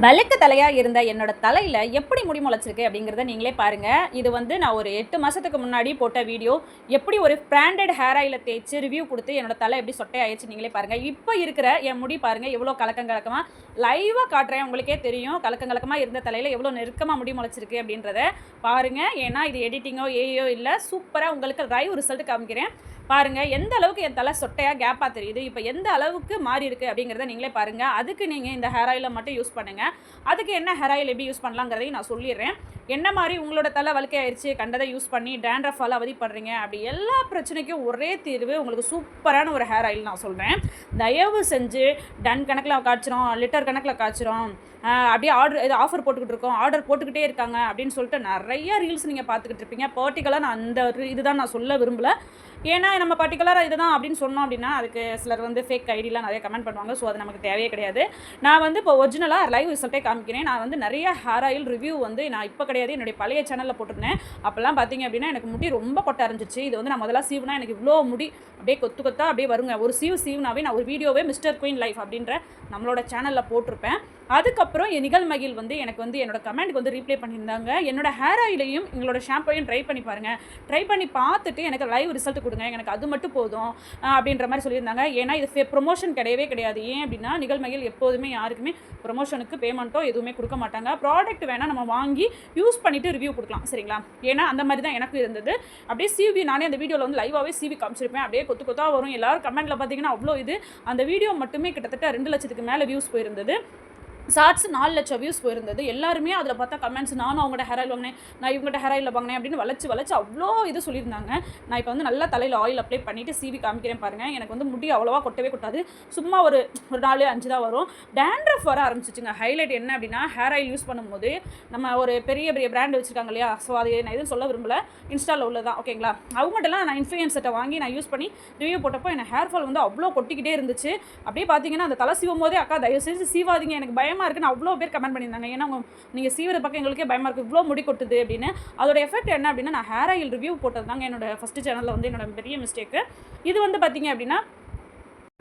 வழுக்க தலையாக இருந்த என்னோட தலையில் எப்படி முடி முளைச்சிருக்கு அப்படிங்கிறத நீங்களே பாருங்கள் இது வந்து நான் ஒரு எட்டு மாதத்துக்கு முன்னாடி போட்ட வீடியோ. எப்படி ஒரு பிராண்டட் ஹேர் ஆயில தேய்ச்சி ரிவ்யூ கொடுத்து என்னோட தலை எப்படி சொட்டையாயிடுச்சு நீங்களே பாருங்கள் இப்போ இருக்கிற என் முடி பாருங்கள் எவ்வளோ கலக்கம் கலக்கமாக லைவாக காட்டுறேன் உங்களுக்கே தெரியும். கலக்கம் கலக்கமாக இருந்த தலையில் எவ்வளோ நெருக்கமாக முடி முளைச்சிருக்கு அப்படின்றத பாருங்கள் ஏன்னா இது எடிட்டிங்கோ ஏயோ இல்லை சூப்பராக உங்களுக்கு லைவ் ரிசல்ட் காமிக்கிறேன். பாருங்கள் எந்த அளவுக்கு என் தலை சொட்டையாக கேப்பாக தெரியுது? இப்போ எந்த அளவுக்கு மாறி இருக்குது அப்படிங்கிறத நீங்களே பாருங்கள் அதுக்கு நீங்கள் இந்த ஹேர் ஆயிலை மட்டும் யூஸ் பண்ணுங்கள் அதுக்கு என்ன ஹேர் ஆயில் எப்படி யூஸ் பண்ணலாங்கிறதையும் நான் சொல்லிடுறேன். என்ன மாதிரி உங்களோட தலை வலிக்கை ஆயிடுச்சு கண்டதை யூஸ் பண்ணி டேண்ட்ரஃபால் அவதிப்படுறீங்க அப்படி எல்லா பிரச்சனைக்கும் ஒரே தீர்வு உங்களுக்கு சூப்பரான ஒரு ஹேர் ஆயில் நான் சொல்கிறேன் தயவு செஞ்சு டன் கணக்கில் காய்ச்சிரும் லிட்டர் கணக்கில் காய்ச்சிரும். அப்படியே ஆர்டர் இது ஆஃபர் போட்டுக்கிட்டு இருக்கோம். ஆர்டர் போட்டுக்கிட்டே இருக்காங்க அப்படின்னு சொல்லிட்டு நிறைய ரீல்ஸ் நீங்கள் பார்த்துக்கிட்டு இருப்பீங்க. பர்டிகுலராக நான் அந்த ஒரு இதுதான் நான் சொல்ல விரும்பல. ஏன்னா நம்ம பர்டிகுலராக இதுதான் அப்படின்னு சொன்னோம் அப்படின்னா அதுக்கு சிலர் வந்து ஃபேக் ஐடிலாம் நிறைய கமெண்ட் பண்ணுவாங்க. ஸோ அது நமக்கு தேவையே கிடையாது. நான் வந்து இப்போ ஒரிஜினலாக லைவ் ரிசல்ட்டே காமிக்கிறேன். நான் வந்து நிறைய ஹேர் ஆயில் ரிவ்யூ வந்து நான் இப்போ கிடையாது. என்னுடைய பழைய சேனலில் போட்டிருந்தேன். அப்போல்லாம் பார்த்தீங்க அப்படின்னா எனக்கு முடி ரொம்ப கொட்ட ஆரம்பிச்சிச்சு. இது வந்து நான் முதல்ல சீவுனா எனக்கு இவ்வளோ முடி அப்படியே கொத்து கொத்தா அப்படியே வருங்க. ஒரு சீவு சீவுனாவே நான் ஒரு வீடியோவே மிஸ்டர் குயின் லைஃப் அப்படின்ற நம்மளோட சேனலில் போட்டிருப்பேன். அதுக்கப்புறம் என் நிகழ் மகிழ் வந்து எனக்கு வந்து என்னோட கமெண்ட்க்கு வந்து ரீப்ளை பண்ணியிருந்தாங்க. என்னோட ஹேர் ஆயிலையும் எங்களோட ஷாம்பையும் ட்ரை பண்ணி பாருங்கள் ட்ரை பண்ணி பார்த்துட்டு எனக்கு லைவ் ரிசல்ட் கொடுங்க எனக்கு அது மட்டும் போதும் அப்படின்ற மாதிரி சொல்லியிருந்தாங்க. ஏன்னா இது ப்ரொமோஷன் கிடையவே கிடையாது. ஏன் அப்படின்னா நிகழ்மையில் எப்போதுமே யாருக்குமே ப்ரொமோஷனுக்கு பேமெண்ட்டோ எதுவுமே கொடுக்க மாட்டாங்க. ப்ராடக்ட் வேணால் நம்ம வாங்கி யூஸ் பண்ணிவிட்டு ரிவ்யூ கொடுக்கலாம் சரிங்களா? ஏன்னா அந்த மாதிரி தான் எனக்கு இருந்தது. அப்படியே சிவி நானே அந்த வீடியோவில் வந்து லைவாகவே சிவி காமிச்சிருப்பேன். அப்படியே கொத்து கொத்தாக வரும். எல்லாரும் கமெண்ட்டில் பார்த்தீங்கன்னா அவ்வளோ இது. அந்த வீடியோ மட்டுமே கிட்டத்தட்ட ரெண்டு லட்சத்துக்கு மேலே வியூஸ் போயிருந்தது. ஷார்ட்ஸ் நாலு லட்சம் வியூஸ் போயிருந்தது. எல்லாருமே அதில் பார்த்தா கமெண்ட்ஸ் நானும் அவங்கள்ட்ட ஹேர் ஆயில் வாங்கினேன். நான் இவங்கள்ட்ட ஹேர் ஆயில் வாங்கினேன். அப்படின்னு வளச்சு வளச்சு அவ்வளோ இது சொல்லியிருந்தாங்க. நான் இப்போ வந்து நல்லா தலையில் ஆயில் அப்ளை பண்ணிவிட்டு சிவி காமிக்கிறேன் பாருங்கள் எனக்கு வந்து முடி அவ்வளோவா கொட்டவே கொட்டாது. சும்மா ஒரு ஒரு நாலு அஞ்சு தான் வரும். டேண்ட்ரஃப் வர ஆரம்பிச்சிச்சுங்க. ஹைலைட் என்ன அப்படின்னா ஹேர் ஆயில் யூஸ் பண்ணும்போது நம்ம ஒரு பெரிய பெரிய பிராண்ட் வச்சுருக்காங்க இல்லையா? ஸோ அது நான் எதுவும் சொல்ல விரும்பல. இன்ஸ்டாவில் உள்ளதான். ஓகேங்களா அவங்கள்ட்டலாம் நான் இன்ஃப்ளூயன்சர்ட்டை வாங்கி நான் யூஸ் பண்ணி ரிவ்யூ போட்டப்போ எனக்கு ஹேர் ஃபால் வந்து அவ்வளோ கொட்டிக்கிட்டே இருந்துச்சு. அப்படியே பார்த்தீங்கன்னா அந்த தலை சீவும் போதே அக்கா தயவு செஞ்சு சீவாதீங்க. எனக்கு பயமாக இருக்குன்னு அவ்வளோ பேர் கமெண்ட் பண்ணியிருந்தாங்க. ஏன்னா அவங்க நீங்கள் சீவிற பக்கம் எங்களுக்கே பயமாக இருக்குது இவ்வளோ முடி கொட்டுது அப்படின்னு. அதோட எஃபெக்ட் என்ன அப்படின்னா நான் ஹேர் ஆயில் ரிவ்யூ போட்டது தாங்க என்னோட ஃபஸ்ட்டு சேனலில் வந்து என்னோட பெரிய மிஸ்டேக்கு இது வந்து பார்த்தீங்க அப்படின்னா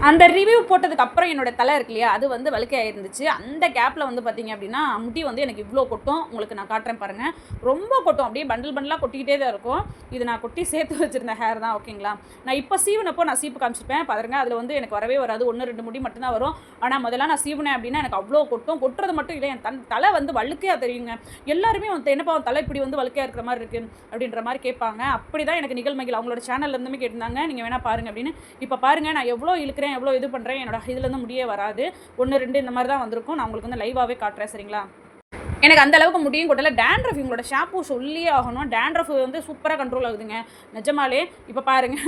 அந்த ரிவ்யூ போட்டதுக்கு அப்புறம் என்னோட தலை இருக்கு இல்லையா அது வந்து வழுக்கையாக இருந்துச்சு அந்த கேப்பில் வந்து பார்த்தீங்க அப்படின்னா முட்டி வந்து எனக்கு இவ்வளோ கொட்டும். உங்களுக்கு நான் காட்டுறேன் பாருங்கள் ரொம்ப கொட்டும். அப்படியே பண்டில் பண்டலாக கொட்டிக்கிட்டே தான் இருக்கும். இது நான் கொட்டி சேர்த்து வச்சுருந்த ஹேர் தான் ஓகேங்களா நான் இப்போ சீவனப்போ நான் சீப்பு காமிச்சிருப்பேன். பாருங்க அதில் வந்து எனக்கு வரவே வராது. ஒன்று ரெண்டு முடி மட்டும்தான் வரும். ஆனால் முதல்ல நான் சீவினேன் அப்படின்னா எனக்கு அவ்வளோ கொட்டும். கொட்டுறது மட்டும் இல்லை என் தன் தலை வந்து வழுக்கையாக தெரியுங்க. எல்லாருமே வந்து என்னப்பா தலை இப்படி வந்து வழுக்கையாக இருக்கிற மாதிரி இருக்குது அப்படின்ற மாதிரி கேட்பாங்க. அப்படி தான் எனக்கு நிகழ்மைகள். அவங்களோட சேனல்லேருந்துமே கேட்டிருந்தாங்க. நீங்கள் வேணா பாருங்க அப்படின்னு. இப்போ பாருங்கள் நான் எவ்வளோ இழுக்கிறேன் எவ்வளோ இது பண்ணுறேன் என்னோட இதுலேருந்து முடியே வராது. ஒன்று ரெண்டு இந்த மாதிரி தான் வந்திருக்கும். நான் உங்களுக்கு வந்து லைவாகவே காட்டுறேன் சரிங்களா? எனக்கு அந்த அளவுக்கு முடியும் கொட்டல டேண்ட்ரஃப் இவங்களோட ஷாம்பூ சொல்லியே ஆகணும். டேண்ட்ரஃப் வந்து சூப்பராக கண்ட்ரோல் ஆகுதுங்க. நிஜமாலே இப்போ பாருங்க.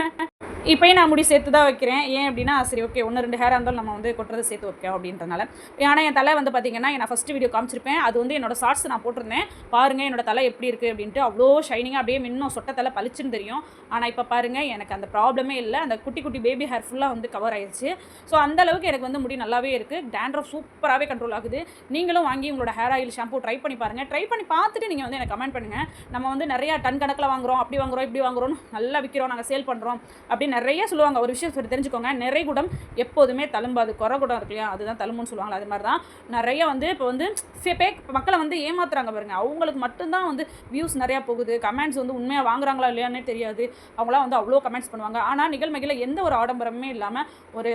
இப்போயும் நான் முடி சேர்த்து தான் வைக்கிறேன். ஏன் அப்படின்னா சரி ஓகே ஒன்று ரெண்டு ஹேராக இருந்தாலும் நம்ம வந்து கொட்டுறது சேர்த்து வைக்கோம் அப்படின்றனால ஆனால் என் தலை வந்து பார்த்தீங்கன்னா நான் ஃபஸ்ட்டு வீடியோ காமிச்சிருப்பேன். அது வந்து என்னோட ஷார்ட்ஸ் நான் போட்டிருந்தேன். பாருங்கள் என்னோட தலை எப்படி இருக்குது அப்படின்ட்டு. அவ்வளோ ஷைனிங்காக அப்படியே இன்னும் சொட்ட தலை பளிச்சுன்னு தெரியும். ஆனால் இப்போ பாருங்கள் எனக்கு அந்த ப்ராப்ளமே இல்லை. அந்த குட்டி குட்டி பேபி ஹேர் ஃபுல்லாக வந்து கவர் ஆயிடுச்சு ஸோ அந்த அளவுக்கு எனக்கு வந்து முடி நல்லாவே இருக்குது டேண்ட்ரஃப் சூப்பராகவே கண்ட்ரோல் ஆகுது. நீங்களும் வாங்கி உங்களோட ஹேர் ஆயில் ஷாம்பூ ட்ரை பண்ணி பாருங்கள் ட்ரை பண்ணி பார்த்துட்டு நீங்கள் வந்து எனக்கு கமெண்ட் பண்ணுங்கள் நம்ம வந்து நிறையா டன் கணக்கில் வாங்குறோம். அப்படி வாங்குறோம் இப்படி வாங்குறோம் நல்லா விற்கிறோம் நாங்கள் சேல் பண்ணுறோம் அப்படின்னு நிறைய சொல்லுவாங்க. ஒரு விஷயம் சொல்லி தெரிஞ்சுக்கோங்க. நிறைகுடம் எப்போதுமே தழும்பாது குறை குடம் இருக்கு இல்லையா? அதுதான் தழும்புன்னு சொல்லுவாங்க அது மாதிரி தான் நிறைய வந்து இப்போ வந்து சே பேக் மக்களை வந்து ஏமாத்துறாங்க பாருங்க. அவங்களுக்கு மட்டும்தான் வந்து வியூஸ் நிறையா போகுது. கமெண்ட்ஸ் வந்து உண்மையாக வாங்குறாங்களா இல்லையானே தெரியாது. அவங்களாம் வந்து அவ்வளோ கமெண்ட்ஸ் பண்ணுவாங்க. ஆனால் நிகழ்மைகளில் எந்த ஒரு ஆடம்பரமே இல்லாமல் ஒரு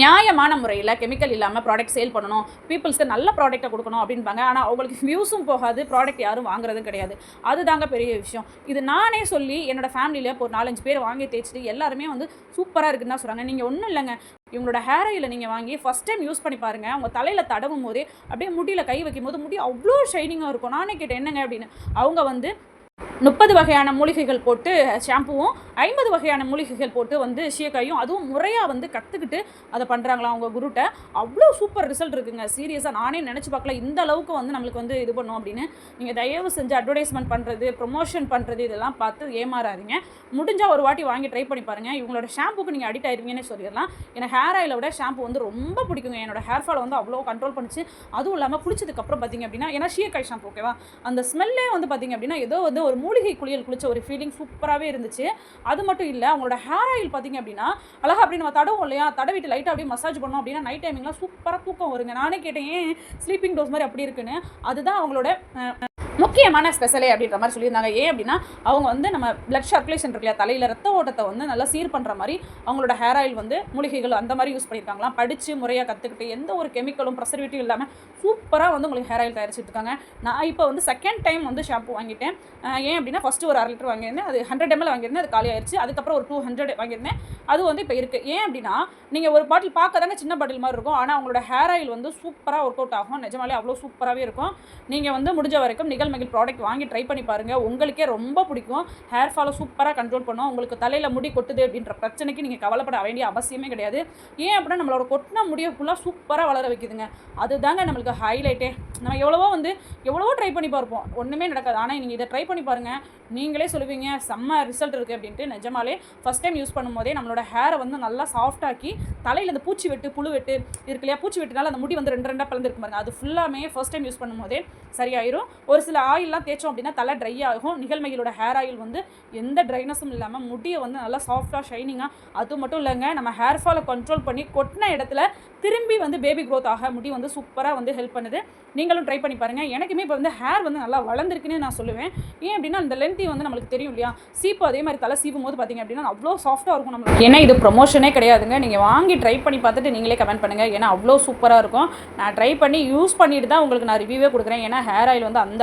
நியாயமான முறையில் கெமிக்கல் இல்லாமல் ப்ராடக்ட் சேல் பண்ணணும். பீப்புள்ஸ்க்கு நல்ல ப்ராடக்ட்டை கொடுக்கணும் அப்படின்பாங்க. ஆனால் அவங்களுக்கு வியூஸும் போகாது. ப்ராடக்ட் யாரும் வாங்குறதும் கிடையாது. அதுதாங்க பெரிய விஷயம். இது நானே சொல்லி என்னோட ஃபேமிலியில் இப்போ ஒரு நாலஞ்சு பேர் வாங்கி தேய்ச்சிட்டு எல்லாருமே வந்து சூப்பராக இருக்குன்னு தான் சொல்கிறாங்க நீங்கள் ஒன்றும் இல்லைங்க. இவங்களோட ஹேர் ஆயிலை நீங்கள் வாங்கி ஃபஸ்ட் டைம் யூஸ் பண்ணி பாருங்கள் அவங்க தலையில் தடவும் போதே அப்படியே முடியில் கை வைக்கும் போது முடி அவ்வளோ ஷைனிங்காக இருக்கும். நானே கேட்டேன் என்னங்க? அப்படின்னு. அவங்க வந்து முப்பது வகையான மூலிகைகள் போட்டு ஷாம்புவும் ஐம்பது வகையான மூலிகைகள் போட்டு வந்து ஷீக்காயும் அதுவும் முறையாக வந்து கற்றுக்கிட்டு அதை பண்ணுறாங்களா அவங்க குருட்ட. அவ்வளோ சூப்பர் ரிசல்ட் இருக்குங்க. சீரியஸாக நானே நினச்சி பார்க்கல. இந்த அளவுக்கு வந்து நம்மளுக்கு வந்து இது பண்ணும் அப்படின்னு. நீங்கள் தயவு செஞ்சு அட்வர்டைஸ்மெண்ட் பண்ணுறது ப்ரொமோஷன் பண்ணுறது இதெல்லாம் பார்த்து ஏமாறாதீங்க. முடிஞ்சால் ஒரு வாட்டி வாங்கி ட்ரை பண்ணி பாருங்கள் இவங்களோட ஷாம்புக்கு நீங்கள் அடிக்ட் ஆயிருவீங்கன்னு சொல்லிடலாம். ஏன்னா ஹேர் ஆயிலை விட ஷாம்பு வந்து ரொம்ப பிடிக்குங்க. என்னோட ஹேர் ஃபால் வந்து அவ்வளோ கண்ட்ரோல் பண்ணிச்சு. அதுவும் இல்லாமல் குளிச்சதுக்கப்புறம் பார்த்தீங்க அப்படின்னா ஏன்னா ஷீக்காய் ஷாம்பு ஓகேவா அந்த ஸ்மெல்லே வந்து பார்த்தீங்க அப்படின்னா ஏதோ வந்து ஒரு மூலிகை குளியல் குளிச்ச ஒரு ஃபீலிங் சூப்பராகவே இருந்துச்சு. அது மட்டும் இல்லை அவங்களோட ஹேர் ஆயில் பார்த்தீங்க அப்படின்னா அழகா அப்படி நம்ம தடவும் இல்லையா? தடவிட்டு லைட்டாக அப்படியே மசாஜ் பண்ணோம் அப்படின்னா நைட் டைமிங்லாம் சூப்பராக தூக்கம் வருங்க. நானே கேட்டேன் ஏன் ஸ்லீப்பிங் டோஸ் மாதிரி அப்படி இருக்குன்னு? அதுதான் அவங்களோட முக்கியமான ஸ்பெஷலே அப்படின்ற மாதிரி சொல்லியிருந்தாங்க. ஏன் அப்படின்னா அவங்க வந்து நம்ம பிளட் சர்க்குலேஷன் இருக்கு இல்லையா தலையில் ரத்த ஓட்டத்தை வந்து நல்லா சீர் பண்ணுற மாதிரி அவங்களோட ஹேர் ஆயில் வந்து மூலிகைகள் அந்த மாதிரி யூஸ் பண்ணியிருக்காங்களாம். படித்து முறையாக கற்றுக்கிட்டு எந்த ஒரு கெமிக்கலும் ப்ரெசர்வேட்டிவ் இல்லாமல் சூப்பராக வந்து உங்களுக்கு ஹேர் ஆயில் தயாரிச்சுட்டு இருக்காங்க. நான் இப்போ வந்து செகண்ட் டைம் வந்து ஷாம்பு வாங்கிட்டேன். ஏன் அப்படின்னா ஃபஸ்ட்டு ஒரு அரை லிட்டர் வாங்கியிருந்தேன். அது ஹண்ட்ரட் எம்எல் வாங்கியிருந்தேன். அது காலி ஆயிடுச்சு அதுக்கப்புறம் ஒரு டூ ஹண்ட்ரட் வாங்கியிருந்தேன். அது வந்து இப்போ இருக்குது ஏன் அப்படின்னா நீங்கள் ஒரு பாட்டில் பார்க்க தாங்க சின்ன பாட்டில் மாதிரி இருக்கும். ஆனால் அவங்களோட ஹேர் ஆயில் வந்து சூப்பராக ஒர்க் அவுட் ஆகும். நிஜமாலே அவ்வளோ சூப்பராகவே இருக்கும். நீங்கள் வந்து முடிஞ்ச வரைக்கும் நிகழ்மகிழ் ப்ராடக்ட் வாங்கி ட்ரை பண்ணி பாருங்கள் உங்களுக்கே ரொம்ப பிடிக்கும். ஹேர் ஃபாலை சூப்பராக கண்ட்ரோல் பண்ணும். உங்களுக்கு தலையில் முடி கொட்டுது அப்படின்ற பிரச்சனைக்கு நீங்கள் கவலைப்பட வேண்டிய அவசியமே கிடையாது. ஏன் அப்படின்னா நம்மளோட கொட்டின முடியை ஃபுல்லாக சூப்பராக வளர வைக்குதுங்க. அதுதாங்க நம்மளுக்கு ஹைலைட்டே நம்ம எவ்வளவோ வந்து எவ்வளவோ ட்ரை பண்ணி பார்ப்போம். ஒன்றுமே நடக்காது. ஆனால் நீங்கள் இதை ட்ரை பண்ணி பாருங்கள் நீங்களே சொல்லுவீங்க செம்ம ரிசல்ட் இருக்குது அப்படின்ட்டு. நிஜமாலே ஃபஸ்ட் டைம் யூஸ் பண்ணும்போதே நம்மளோட ஹேரை வந்து நல்லா சாஃப்டாக்கி தலையில் இந்த பூச்சி வெட்டு புழு வெட்டு இருக்கு இல்லையா? பூச்சி வெட்டுனால அந்த முடி வந்து ரெண்டு ரெண்டாக பிளந்துருக்கு பாருங்க. அது ஃபுல்லாமே ஃபர்ஸ்ட் டைம் யூஸ் பண்ணும்போதே சரியாயிரும். ஒரு சில ஆயிலெலாம் தேய்ச்சோம் அப்படின்னா தலை ட்ரை ஆகும். நிகழ்மைகளோட ஹேர் ஆயில் வந்து எந்த ட்ரைனஸும் இல்லாமல் முடியை வந்து நல்லா சாஃப்டாக ஷைனிங்காக அது மட்டும் இல்லைங்க நம்ம ஹேர் ஃபாலை கண்ட்ரோல் பண்ணி கொட்டின இடத்துல திரும்பி வந்து பேபி க்ரோத் ஆக முடி வந்து சூப்பராக வந்து ஹெல்ப் பண்ணுது. நீங்களும் ட்ரை பண்ணி பாருங்கள் எனக்குமே இப்போ வந்து ஹேர் வந்து நல்லா வளர்ந்துருக்குன்னு நான் சொல்லுவேன். ஏன் அப்படின்னா இந்த லென்த்தி வந்து நம்மளுக்கு தெரியும் இல்லையா? சீப்பு அதே மாதிரி தலை சீவும் போது பார்த்தீங்க அப்படின்னா அவ்வளோ சாஃப்ட்டாக இருக்கும் நம்மளுக்கு. ஏன்னா இது ப்ரொமோஷனே கிடையாதுங்க. நீங்கள் வாங்கி ட்ரை பண்ணி பார்த்துட்டு நீங்களே கமெண்ட் பண்ணுங்கள் ஏன்னா அவ்வளோ சூப்பராக இருக்கும். நான் ட்ரை பண்ணி யூஸ் பண்ணிட்டு தான் உங்களுக்கு நான் ரிவ்யூவே கொடுக்குறேன். ஏன்னா ஹேர் ஆயில் வந்து அந்த அளவுக்கு